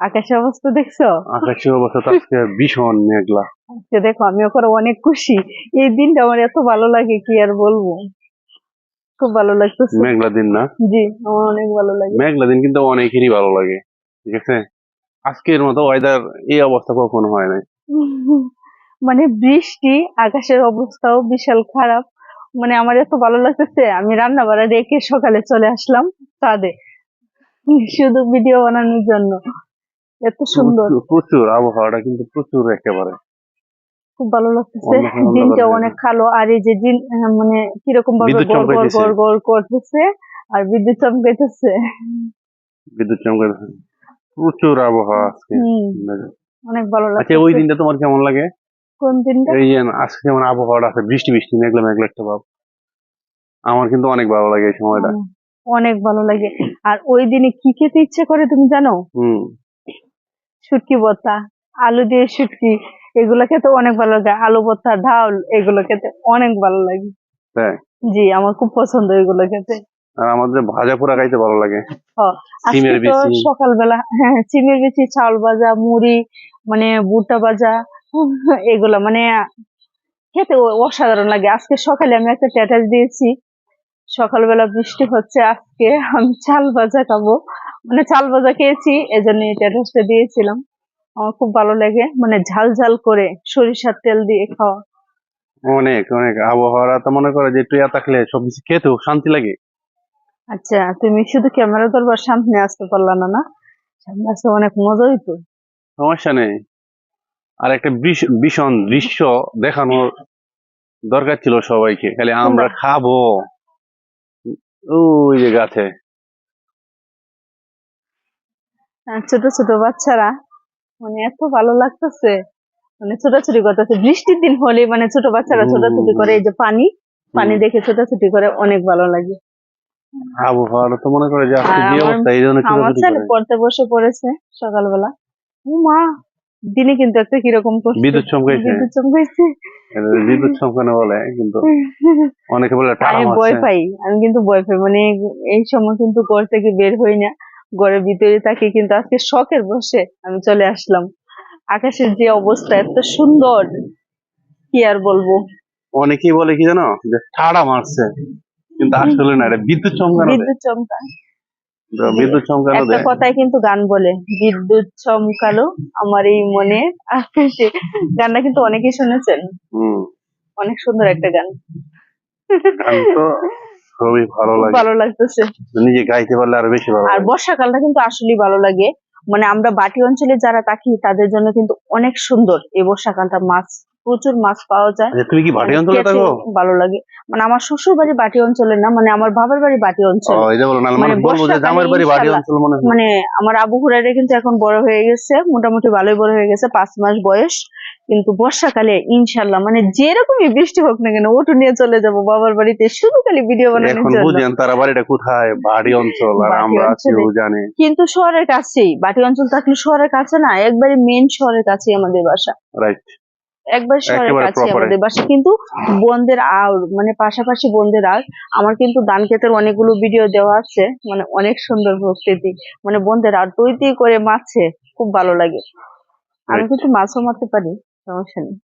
আকাশের অবস্থা দেখছ? আকাশের অবস্থা আজকে ভীষণ মেঘলা। আজকে দেখো আমি ওখানে অনেক খুশি। এই দিনটা আমার এত ভালো লাগে কি আর বলব? খুব ভালো লাগতেছে। মেঘলা দিন না? জি আমার অনেক ভালো লাগে। মেঘলা দিন কিন্তু অনেকেরই ভালো লাগে ঠিক আছে? আজকের মতো ওয়েদার এই অবস্থা কখনো হয় নাই। মানে বৃষ্টি আকাশের অবস্থাও বিশাল খারাপ। মানে আমার এত ভালো লাগতেছে আমি রান্না বাড়া রেখে সকালে চলে আসলাম তাদের শুধু ভিডিও বানানোর জন্য। এত সুন্দর। প্রচুর- আবহাওয়াটা কিন্তু প্রচুর একেবারে। খুব ভালো লাগতেছে। দিনটা অনেক কালো আর এই যে দিন মানে কীরকম ভাবে বিদ্যুৎ গড় গড় চমকাইতেছে। করতেছে আর বিদ্যুৎ চমকাইতেছে। বিদ্যুৎ চমকাতে প্রচুর আবহাওয়া আজকে। অনেক ভালো আচ্ছা ওই দিনটা তোমার কেমন লাগে? কোন দিনটা? এই আজকে যেমন আবহাওয়াটা আছে বৃষ্টি বৃষ্টি মেঘলা মেঘলা একটা ভাব। আমার কিন্তু অনেক ভালো লাগে এই সময়টা। অনেক ভালো লাগে। আর ওই দিনে কি খেতে ইচ্ছে করে তুমি জানো? হুম। শুটকি ভর্তা আলু দিয়ে শুটকি এগুলো খেতে অনেক ভালো লাগে। আলু ভর্তা ঢাল এগুলো খেতে অনেক ভালো লাগে। তাই জি আমার খুব পছন্দ এগুলো খেতে। আর আমাদের ভাজা পোড়া খাইতে ভালো লাগে। সিমের বিচি। সকালবেলা হ্যাঁ চিমের বিচি চাউল ভাজা মুড়ি মানে ভুট্টা ভাজা এগুলো মানে খেতে অসাধারণ লাগে। আজকে সকালে আমি একটা স্ট্যাটাস দিয়েছি। সকালবেলা বৃষ্টি হচ্ছে আজকে আমি চাল ভাজা খাব। মানে চাল ভাজা খেয়েছি এজন্য এই স্ট্যাটাসটা দিয়েছিলাম। আমার খুব ভালো লাগে মানে ঝাল ঝাল করে সরিষার তেল দিয়ে খাওয়া। অনেক অনেক আবহাওয়া তো মনে করে যে ইয়া থাকলে সবকিছু খেতেও শান্তি লাগে। আচ্ছা তুমি শুধু ক্যামেরা ধরবার সামনে আসতে পারলা না না? সামনে আসতে অনেক মজা হইতো। সমস্যা নেই। আর একটা ভীষ- ভীষণ দৃশ্য দেখানোর দরকার ছিল সবাইকে। খালি আমরা খাব। ওই যে গাছে। ছোট ছোট বাচ্চারা মানে এত ভালো লাগতেছে মানে ছোটাছুটি করতেছে। বৃষ্টির দিন হলে মানে ছোট বাচ্চারা। ছোটাছুটি করে এই যে পানি পানি দেখে ছোটাছুটি করে অনেক ভালো লাগে। আবহাওয়াটা তো মনে করে যে আজকে যে অবস্থা? এই জন্য আমার ছেলে পড়তে বসে পড়েছে সকালবেলা। ও মা দিনে কিন্তু একটা কীরকম করছে। বিদ্যুৎ চমকাইছে। বিদ্যুৎ চমকাইছে। বিদ্যুৎ চমকানো বলে কিন্তু অনেকে বলে আমি ভয় পাই আমি কিন্তু ভয় পাই মানে এই সময় কিন্তু ঘর থেকে বের হই না। ঘরের ভিতরে থাকি কিন্তু আজকে শখের বসে আমি চলে আসলাম। আকাশের যে অবস্থা এত সুন্দর কি আর বলব? অনেকেই বলে কি জানো? যে ঠাড়া মারছে। কিন্তু আসলে না এটা বিদ্যুৎ চমকানো বিদ্যুৎ চমকা বিদ্যুৎ চমকানো একটা কথায় কিন্তু গান বলে বিদ্যুৎ চমকালো আমার এই মনে। আকাশে। গানটা কিন্তু অনেকেই শুনেছেন। হম। অনেক সুন্দর একটা গান। গান তো খুবই ভালো লাগে। ভালো লাগতেছে। নিজে গাইতে পারলে আরও বেশি ভালো আর বর্ষাকালটা কিন্তু আসলেই ভালো লাগে। মানে আমরা বাটি অঞ্চলে যারা থাকি তাদের জন্য কিন্তু অনেক সুন্দর এই বর্ষাকালটা। মাছ প্রচুর মাছ পাওয়া যায়। আচ্ছা, তুমি কি মানে অঞ্চলে থাকো? ভালো লাগে। মানে আমার শ্বশুর বাড়ি বাটি অঞ্চলে না মানে আমার বাবার বাড়ি বাটি অঞ্চল। মানে বলব যে বর্ষাকালে বাড়ি বাড়ি অঞ্চল মনে মানে আমার আবু হুরাইরা কিন্তু এখন বড় হয়ে গেছে মোটামুটি ভালোই বড় হয়ে গেছে পাঁচ মাস বয়স। কিন্তু বর্ষাকালে ইনশাল্লাহ মানে যেরকমই বৃষ্টি হোক না কেন ওটু নিয়ে চলে যাব বাবার বাড়িতে। শুধু খালি ভিডিও বানানোর জন্য। বুঝেন তারা বাড়িটা কোথায়? বাড়ি অঞ্চল আর আমরা আছি অঞ্চলে। কিন্তু শহরের কাছেই বাটি অঞ্চল থাকলে শহরের কাছে না একবারে মেন শহরের কাছেই আমাদের বাসা। রাইট একবার শহরের কাছে আমাদের বাসা। কিন্তু বন্ধের আর মানে পাশাপাশি বন্ধের আর আমার কিন্তু ধান ক্ষেতের অনেকগুলো ভিডিও দেওয়া আছে মানে অনেক সুন্দর প্রকৃতি। মানে বন্ধের আর তৈ তৈ করে মাছে খুব ভালো লাগে। আমি কিন্তু মাছও মারতে পারি। সমস্যা নেই